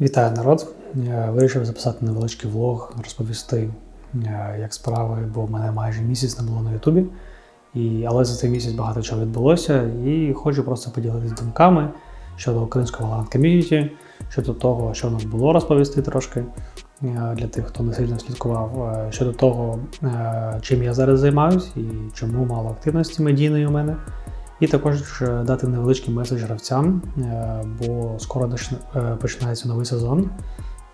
Вітаю народ! Вирішив записати невеличкий влог, розповісти, е, як справи, бо в мене майже місяць не було на Ютубі. І, але за цей місяць багато чого відбулося, і хочу просто поділитися думками щодо українського Valorant ком'юніті, щодо того, що в нас було розповісти трошки е, для тих, хто не сильно слідкував, е, щодо того, чим я зараз займаюсь і чому мало активності медійної у мене. І також е, дати невеличкий меседж гравцям, е, бо скоро е, починається новий сезон,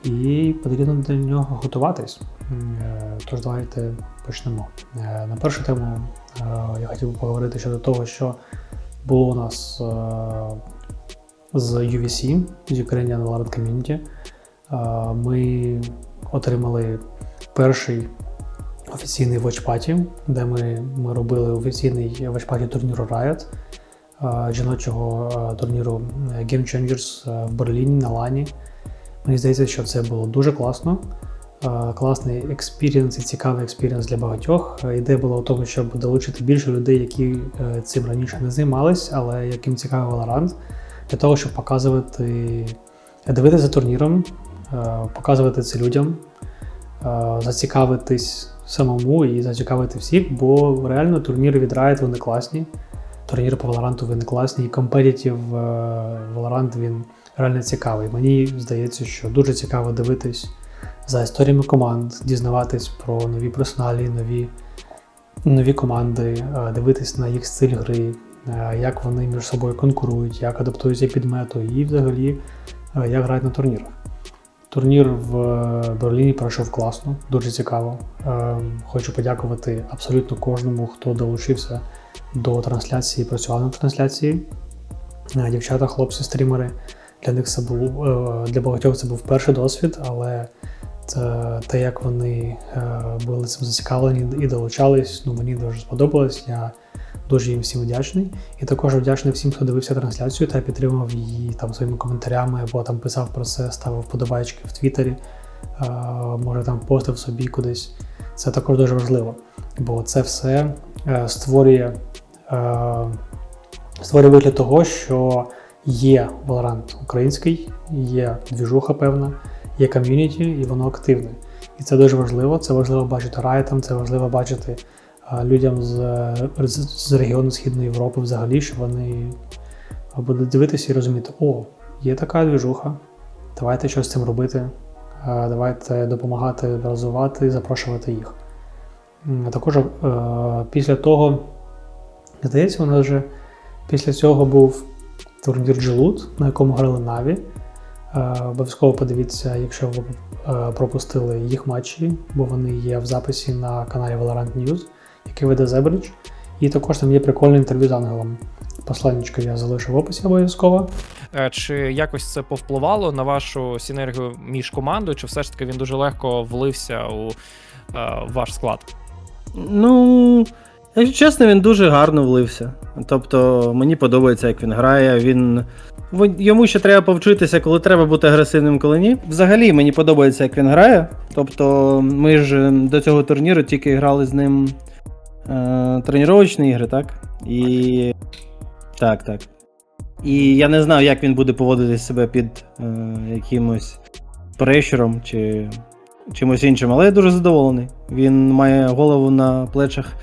і потрібно до нього готуватись. Тож давайте почнемо. На першу тему я хотів би поговорити щодо того, що було у нас з UVC, з Ukrainian Valorant Community. Ми отримали перший офіційний вочпаті, де ми, ми робили офіційний вочпаті турніру Riot, е, жіночого е, турніру е, Game Changers в Берліні на Лані. Мені здається, що це було дуже класно. Класний експірієнс і цікавий експірієнс для багатьох. Ідея була в тому, щоб долучити більше людей, які цим раніше не займались, але яким цікавий Valorant, для того, щоб показувати, дивитися за турніром, показувати це людям, зацікавитись самому і зацікавити всіх, бо реально турніри від Riot вони класні. Турніри по Valorant вони класні, і компетитів Valorant він реально цікавий. Мені здається, що дуже цікаво дивитись за історіями команд, дізнаватись про нові персоналі, нові, нові команди, е, дивитись на їх стиль гри, е, як вони між собою конкурують, як адаптуються під мету і взагалі е, як грають на турнірах. Турнір в е, Берліні пройшов класно, дуже цікаво. Е, Хочу подякувати абсолютно кожному, хто долучився до трансляції, працював на трансляції. Е, Дівчата, хлопці, стрімери. Для них це був для багатьох це був перший досвід, але це, те, як вони були цим зацікавлені і долучались, ну мені дуже сподобалось. Я дуже їм всім вдячний. І також вдячний всім, хто дивився трансляцію та підтримав її там своїми коментарями, або там писав про це, ставив вподобайки в Твіттері, може там постив собі кудись. Це також дуже важливо, бо це все е, створює, е, створює вигляд того, що є Valorant український, є двіжуха певна, є ком'юніті, і воно активне. І це дуже важливо. Це важливо бачити райтам, це важливо бачити людям з, з, регіону Східної Європи взагалі, що вони будуть дивитися і розуміти, о, є така двіжуха, давайте щось з цим робити, давайте допомагати розвивати, запрошувати їх. Також е, після того, здається, у нас вже після цього був турнір Джелут, на якому грали Наві. Е, Обов'язково подивіться, якщо ви е, пропустили їх матчі, бо вони є в записі на каналі Valorant News, який веде Зебридж. І також там є прикольне інтерв'ю з Ангелом. Посланнячко я залишу в описі обов'язково. Е, Чи якось це повпливало на вашу синергію між командою, чи все ж таки він дуже легко влився у е, ваш склад? Ну, якщо чесно, він дуже гарно влився. Тобто, мені подобається, як він грає. Він. Йому ще треба повчитися, коли треба бути агресивним, коли ні. Взагалі мені подобається, як він грає. Тобто, ми ж до цього турніру тільки грали з ним е, ігри, так? І. Так, так. І я не знав, як він буде поводити себе під е, якимось прешером чи чимось іншим, але я дуже задоволений. Він має голову на плечах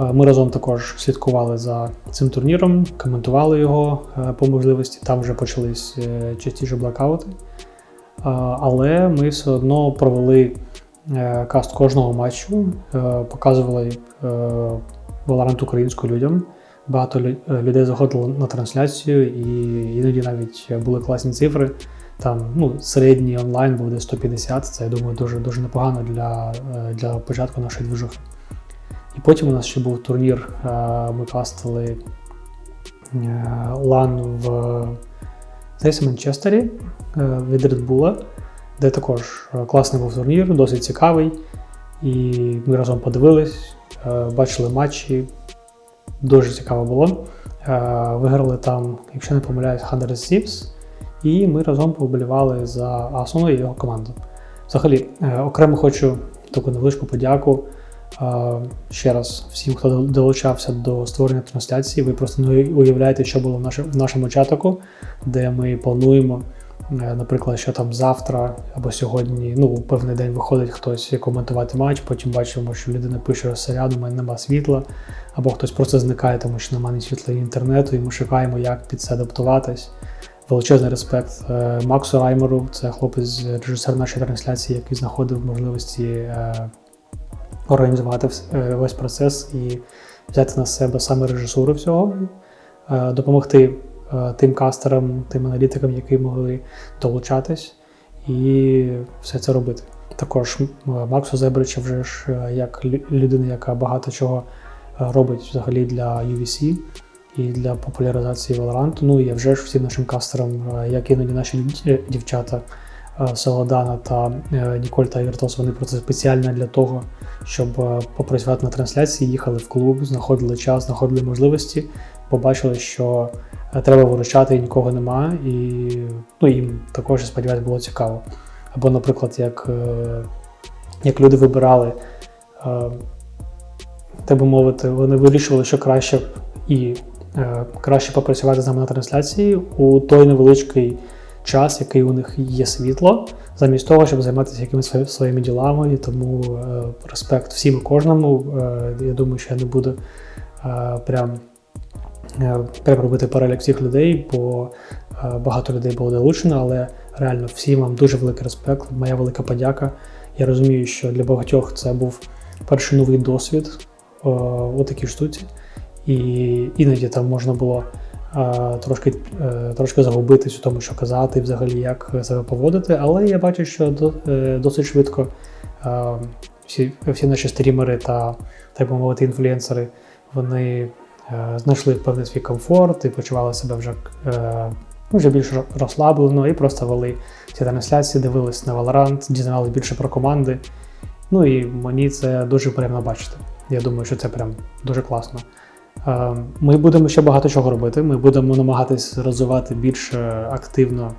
Е, Ми разом також слідкували за цим турніром, коментували його е, по можливості. Там вже почались е, частіше блокаути. Але ми все одно провели каст кожного матчу, е, показували е, Valorant українську людям. Багато е, людей заходило на трансляцію, і іноді навіть були класні цифри. Там ну, середній онлайн був десь 150. Це я думаю дуже дуже непогано для, е, для початку нашої движухи. І потім у нас ще був турнір. е, Ми кастили е, лан в здається, Манчестері е, від Red Bull, де також е, класний був турнір, досить цікавий. І ми разом подивились, е, бачили матчі. Дуже цікаво було. Е, Виграли там, якщо не помиляюсь, 100 Thieves, і ми разом поболівали за Асуну і його команду. Взагалі, окремо хочу таку невеличку подяку ще раз всім, хто долучався до створення трансляції. Ви просто не уявляєте, що було в нашому, чатику, де ми плануємо Наприклад, що там завтра або сьогодні, ну, певний день виходить хтось коментувати матч, потім бачимо, що людина пише розсоряд, у мене нема світла, або хтось просто зникає, тому що немає ні світла, ні інтернету, і ми шукаємо, як під це адаптуватись. Величезний респект е, Максу Раймеру, це хлопець, режисер нашої трансляції, який знаходив можливості е, організувати е, весь процес і взяти на себе саме режисуру всього, е, допомогти е, тим кастерам, тим аналітикам, які могли долучатись, і все це робити. Також Максу Зебрича вже ж е, як людина, яка багато чого е, робить взагалі для UVC і для популяризації Valorant. Ну і вже ж всім нашим кастерам, е, як іноді наші дівчата. е, Солодана та е, Ніколь та Віртос, вони про це спеціально для того, щоб е, попрацювати на трансляції, їхали в клуб, знаходили час, знаходили можливості, побачили, що е, треба виручати і нікого нема, і ну, їм також, сподіваюся, було цікаво. Або, наприклад, як, е, як люди вибирали, е, так би мовити, вони вирішували, що краще б і е, краще попрацювати з нами на трансляції у той невеличкий час, який у них є світло, замість того, щоб займатися якимись своїми ділами. І тому респект всім і кожному. Я думаю, що я не буду прям, е, прям робити перелік всіх людей, бо е, багато людей було долучено, але реально всім вам дуже великий респект, моя велика подяка. Я розумію, що для багатьох це був перший новий досвід е, у такій штуці. І іноді там можна було трошки, трошки загубитись у тому, що казати, і взагалі як себе поводити. Але я бачу, що до, досить швидко всі, всі наші стрімери та, так би мовити, інфлюенсери, вони знайшли певний свій комфорт і почували себе вже, е, ну, вже більш розслаблено і просто вели ці трансляції, дивились на Valorant, дізналися більше про команди. Ну і мені це дуже приємно бачити. Я думаю, що це прям дуже класно. Е, Ми будемо ще багато чого робити. Ми будемо намагатись розвивати більш е, активно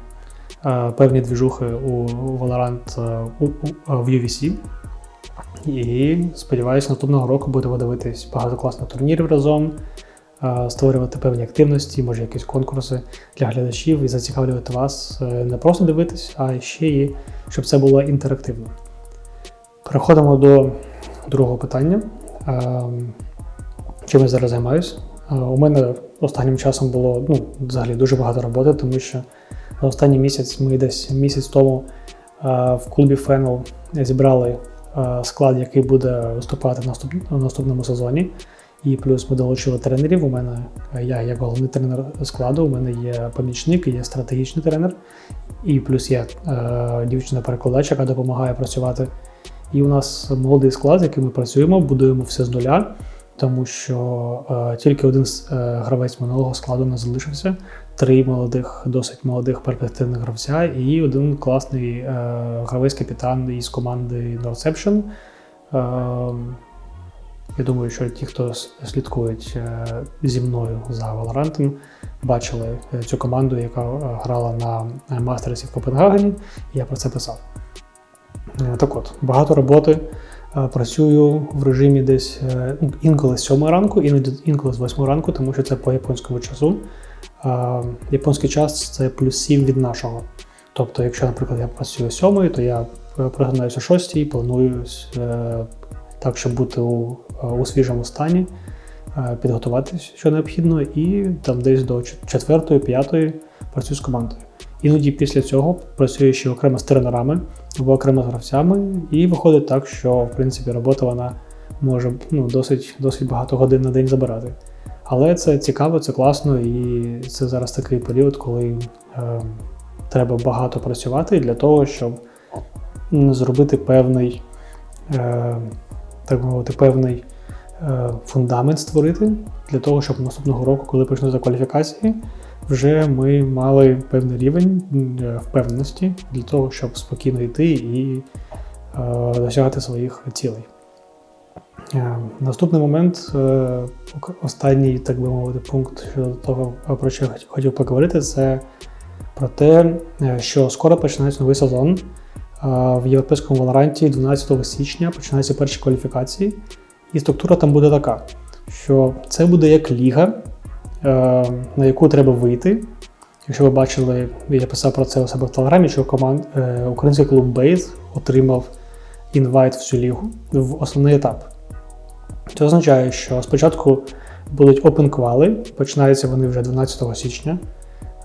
е, певні двіжухи у Valorant е, в UVC. І сподіваюся, наступного року будемо дивитись багато класних турнірів разом, е, створювати певні активності, може якісь конкурси для глядачів і зацікавлювати вас е, не просто дивитись, а ще і щоб це було інтерактивно. Переходимо до другого питання. Ем, Чим я зараз займаюся? Е, У мене останнім часом було ну, взагалі дуже багато роботи, тому що за останній місяць ми десь місяць тому е, в клубі Фенел зібрали е, склад, який буде виступати в наступ- в наступному сезоні. І плюс ми долучили тренерів. У мене е, я як головний тренер складу, у мене є помічник, є стратегічний тренер, і плюс є е, дівчина-перекладач, яка допомагає працювати. І у нас молодий склад, з яким ми працюємо, будуємо все з нуля, тому що е, тільки один е, гравець минулого складу не залишився, три молодих, досить молодих перспективних гравця, і один класний е, гравець-капітан із команди Norception. Е, я думаю, що ті, хто слідкують е, зі мною за Valorant, бачили цю команду, яка грала на Мастерсі в Копенгагені, я про це писав. Так от, багато роботи. Працюю в режимі десь ну, інколи з 7 ранку, іноді інколи з 8 ранку, тому що це по японському часу. Японський час це плюс 7 від нашого. Тобто, якщо, наприклад, я працюю 7, то я пригинаюся 6 і планую е, так, щоб бути у, у свіжому стані, е, підготуватись, що необхідно, і там десь до 4-5 працюю з командою. Іноді після цього працюю ще окремо з тренерами або окремо з гравцями, і виходить так, що в принципі робота вона може ну, досить, досить багато годин на день забирати. Але це цікаво, це класно, і це зараз такий період, коли е, треба багато працювати для того, щоб зробити певний, е, так мовити, певний е, фундамент створити для того, щоб наступного року, коли почнуться кваліфікації, вже ми мали певний рівень е, впевненості для того, щоб спокійно йти і е, досягати своїх цілей. Е, Наступний момент, е, останній, так би мовити, пункт щодо того, про що я хотів поговорити, це про те, е, що скоро починається новий сезон. В європейському Валоранті 12 січня починаються перші кваліфікації, і структура там буде така, що це буде як ліга, на яку треба вийти, Якщо ви бачили, я писав про це у себе в телеграмі, що команд, український клуб Бейт отримав інвайт в цю лігу в основний етап. Це означає, що спочатку будуть open квали, починаються вони вже 12 січня.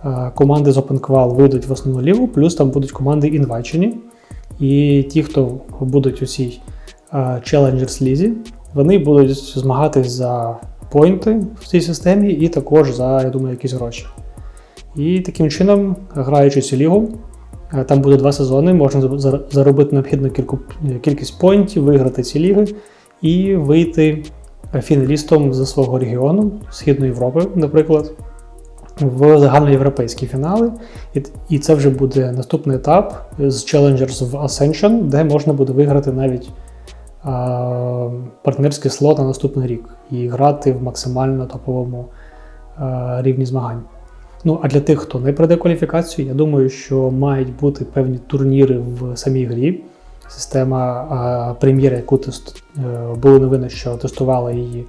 Е, Команди з open квал вийдуть в основну лігу, плюс там будуть команди інвайчені. І ті, хто будуть у цій е, Challengers лізі, вони будуть змагатись за поінти в цій системі і також за, я думаю, якісь гроші. І таким чином, граючи цю лігу, е, там буде два сезони, можна заробити необхідну кількість поінтів, виграти ці ліги і вийти фіналістом з свого регіону, Східної Європи, наприклад, в загальноєвропейські фінали. І, це вже буде наступний етап з Challengers в Ascension, де можна буде виграти навіть а, партнерський слот на наступний рік і грати в максимально топовому рівні змагань. Ну, а для тих, хто не пройде кваліфікацію, я думаю, що мають бути певні турніри в самій грі. Система прем'єра, яку тест, е, були новини, що тестували її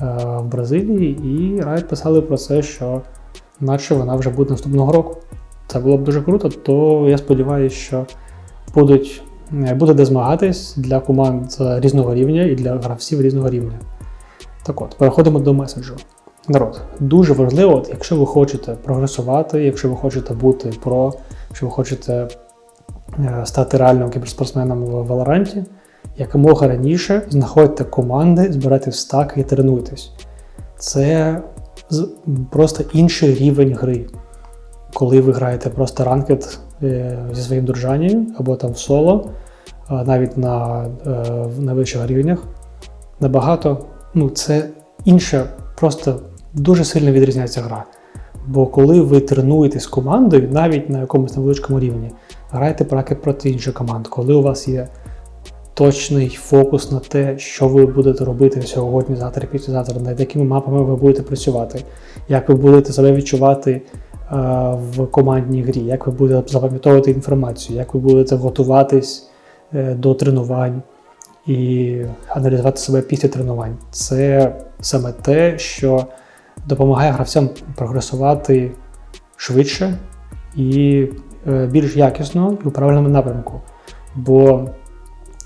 е, в Бразилії, і Riot писали про це, що наче вона вже буде наступного року. Це було б дуже круто, то я сподіваюся, що будуть, е, буде де змагатись для команд різного рівня і для гравців різного рівня. Так от, переходимо до меседжу. Народ, дуже важливо, от, якщо ви хочете прогресувати, якщо ви хочете бути про, якщо ви хочете стати реальним кіберспортсменом в Валоранті, якомога раніше знаходьте команди, збирайте стаки і тренуйтесь. Це просто інший рівень гри. Коли ви граєте просто ранкет е, зі своїм дружанням або там в соло, навіть на, е, в найвищих рівнях, набагато ну, це інше, просто дуже сильно відрізняється гра. Бо коли ви тренуєтесь командою, навіть на якомусь невеличкому рівні, граєте бракет проти інших команд, коли у вас є точний фокус на те, що ви будете робити сьогодні, завтра, післязавтра, над якими мапами ви будете працювати, як ви будете себе відчувати е, в командній грі, як ви будете запам'ятовувати інформацію, як ви будете готуватись е, до тренувань і аналізувати себе після тренувань. Це саме те, що допомагає гравцям прогресувати швидше і е, більш якісно і у правильному напрямку. Бо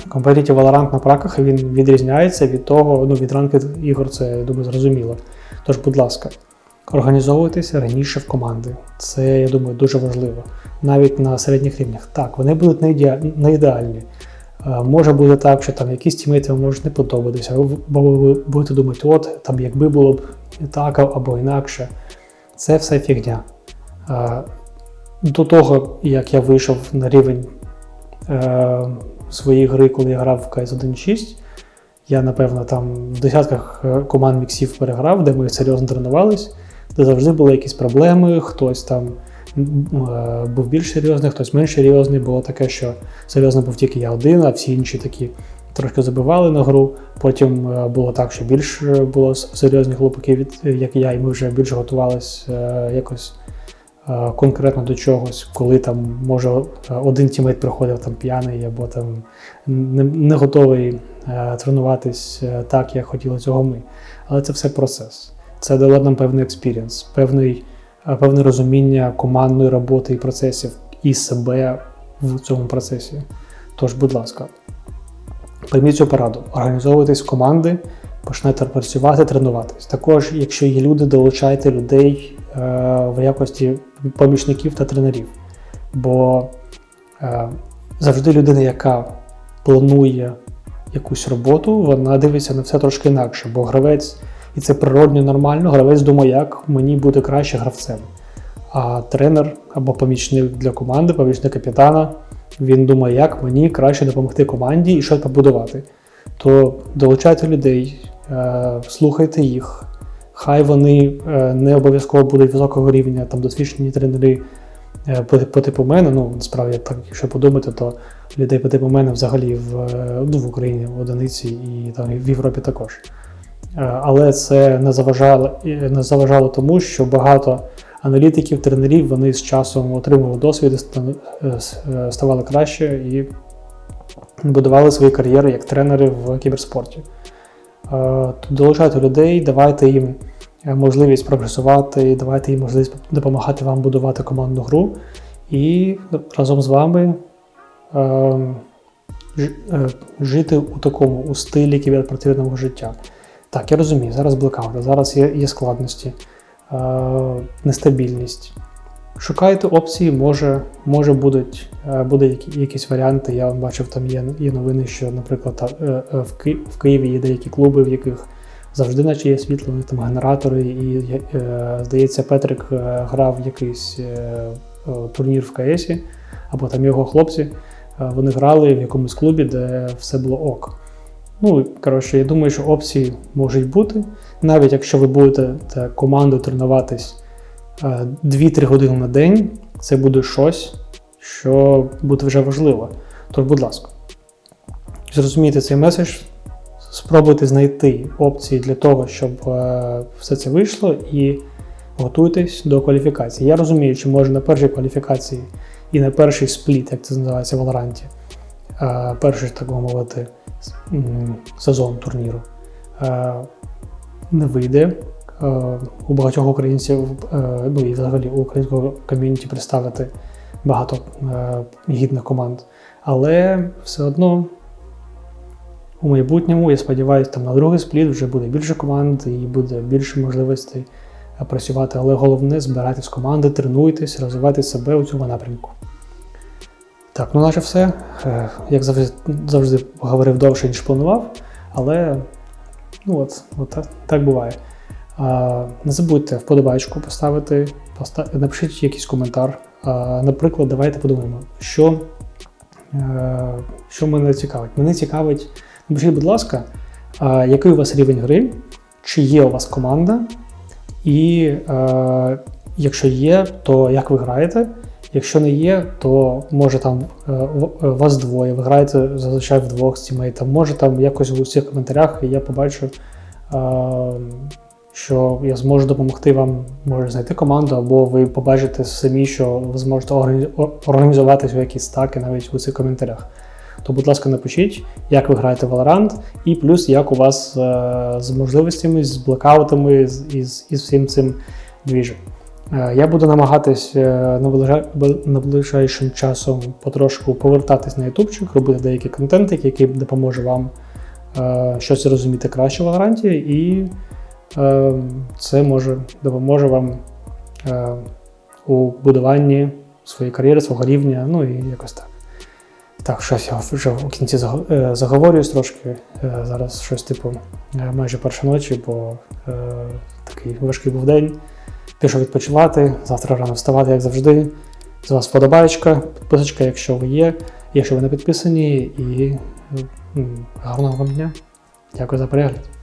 Competitive Valorant на праках він відрізняється від того, ну від ранкет ігор, це я думаю, зрозуміло. Тож, будь ласка, організовуйтеся раніше в команди. Це, я думаю, дуже важливо. Навіть на середніх рівнях. Так, вони будуть не, ідеа- не ідеальні. Е, Може бути так, що там якісь тімейти вам можуть не подобатися, бо ви будете думати, от там якби було б так або інакше. Це все фігня. До того, як я вийшов на рівень е, своєї гри, коли я грав в CS 1.6, я, напевно, там в десятках е, команд міксів переграв, де ми серйозно тренувались, де завжди були якісь проблеми, хтось там е, був більш серйозний, хтось менш серйозний. Було таке, що серйозно був тільки я один, а всі інші такі трошки забивали на гру. Потім е, було так, що більш е, було с- серйозні хлопаки, від, як я, і ми вже більш готувались е, якось конкретно до чогось, коли там може е, один тімейт приходив там п'яний або там не, не готовий е, тренуватись е, так, як хотіли цього ми. Але це все процес. Це дало нам певний експірієнс, певний, певне розуміння командної роботи і процесів і себе в цьому процесі. Тож, будь ласка, прийміть цю пораду, організовуйтесь в команди, почнете працювати, тренуватись. Також, якщо є люди, долучайте людей в якості помічників та тренерів. Бо е, завжди людина, яка планує якусь роботу, вона дивиться на все трошки інакше, бо гравець, і це природньо нормально, гравець думає, як мені бути краще гравцем. А тренер або помічник для команди, помічник капітана, він думає, як мені краще допомогти команді і щось побудувати. То долучайте людей, е, слухайте їх. Хай вони е, не обов'язково будуть високого рівня, там досвідчені тренери е, по, типу мене. Ну, насправді, так, якщо подумати, то людей по типу мене взагалі в, е, ну, в Україні в одиниці і там, в Європі також. Але це не заважало, не заважало тому, що багато аналітиків, тренерів вони з часом отримували досвід, ставали краще і будували свої кар'єри як тренери в кіберспорті. Долучайте людей, давайте їм можливість прогресувати, давайте їй можливість допомагати вам будувати командну гру і разом з вами е, е, жити у такому у стилі кіберспортивного життя. Так, я розумію, зараз блекаути, зараз є, є складності, е, нестабільність. Шукайте опції, може, може будуть, е, буде які, якісь варіанти. Я бачив, там є, є новини, що, наприклад, е, е, в Києві є деякі клуби, в яких завжди наче є світло, там генератори, і е, здається, Петрик е, грав в якийсь е, турнір в КСі, або там його хлопці. Вони грали в якомусь клубі, де все було ок. Ну, коротше, я думаю, що опції можуть бути. Навіть якщо ви будете командою тренуватись е, 2-3 години на день, це буде щось, що буде вже важливо. Тож, будь ласка, зрозумійте цей меседж, спробуйте знайти опції для того, щоб е, все це вийшло, і готуйтесь до кваліфікації. Я розумію, що може на першій кваліфікації і на перший спліт, як це називається в Валоранті, е, перший, так би мовити, сезон турніру, е, не вийде. У багатьох українців, ну і взагалі у українського ком'юніті представити багато гідних команд. Але все одно у майбутньому, я сподіваюся, там на другий спліт вже буде більше команд і буде більше можливостей працювати. Але головне збиратись в команди, тренуйтесь, розвивайте себе у цьому напрямку. Так, ну наче все. Е, Як завжди, завжди говорив довше, ніж планував, але ну от, от так, так буває. А, не забудьте вподобайку поставити, поста... напишіть якийсь коментар. А, наприклад, давайте подумаємо, що, е, що мене цікавить. Мене цікавить, напишіть, будь ласка, який у вас рівень гри, чи є у вас команда, і е, якщо є, то як ви граєте. Якщо не є, то може там е, в- е, вас двоє, ви граєте зазвичай вдвох з тімейтом. Може там якось у цих коментарях я побачу, що я зможу допомогти вам, може знайти команду, або ви побачите самі, що ви зможете органі- о- організуватись у якісь стаки навіть у цих коментарях. То, будь ласка, напишіть, як ви граєте в Valorant, і плюс як у вас е, з можливостями, з блекаутами, з, із, із всім цим двіжем. Е, Я буду намагатись е, наближа- найближчим часом потрошку повертатись на ютубчик, робити деякі контентики, який допоможе вам е, щось зрозуміти краще в Valorant, і е, це може допоможе вам е, у будуванні своєї кар'єри, свого рівня, ну і якось так. Так, щось я вже в кінці е, заговорююсь трошки. Е, Зараз щось типу е, майже перша ночі, бо е, такий важкий був день. Пішов відпочивати, завтра рано вставати, як завжди. З вас вподобаєчка, підписочка, якщо ви є, якщо ви не підписані, і гарного вам дня. Дякую за перегляд.